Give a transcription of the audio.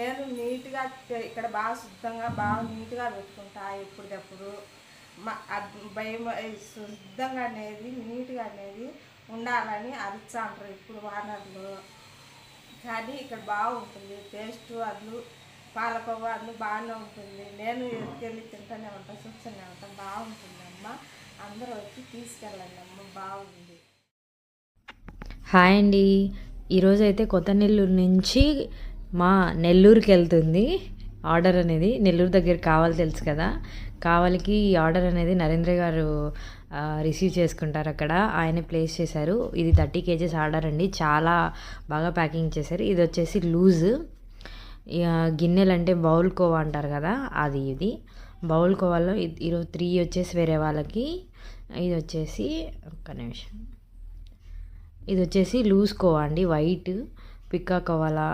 నేను నీట్గా ఇక్కడ బాగా శుద్ధంగా బాగా నీట్గా పెట్టుకుంటా ఎప్పటికప్పుడు మా భయం శుద్ధంగా అనేది నీట్గా అనేది ఉండాలని అరుచా అంటారు ఇప్పుడు వానర్లు. కానీ ఇక్కడ బాగుంటుంది టేస్ట్ అడ్లు పాలకోవా అన్ని బాగానే ఉంటుంది. నేను ఎత్తుకెళ్ళి తింటూనే ఉంటాను చూస్తూనే ఉంటాను బాగుంటుంది అమ్మ. అందరూ వచ్చి తీసుకెళ్ళండి అమ్మ బాగుంది. హాయ్ అండి. ఈరోజైతే కొత్తనెల్లూరు కొత్త నెల్లూరు నుంచి మా నెల్లూరుకి వెళ్తుంది ఆర్డర్ అనేది నెల్లూరు దగ్గర కావాలి తెలుసు కదా. కావాలికి ఈ ఆర్డర్ అనేది నరేంద్ర గారు రిసీవ్ చేసుకుంటారు అక్కడ. ఆయన ప్లేస్ చేశారు. ఇది థర్టీ కేజెస్ ఆర్డర్ అండి. చాలా బాగా ప్యాకింగ్ చేశారు. ఇది వచ్చేసి లూజ్. ఇక గిన్నెలు అంటే బౌల్ కోవా అంటారు కదా అది ఇది. బౌల్ కోవాలో ఇది- ఈరోజు త్రీ వచ్చేసి వేరే వాళ్ళకి. ఇది వచ్చేసి ఒక్క నిమిషం. ఇది వచ్చేసి లూజ్ కోవా అండి. వైట్. పిక్కా కోవాలా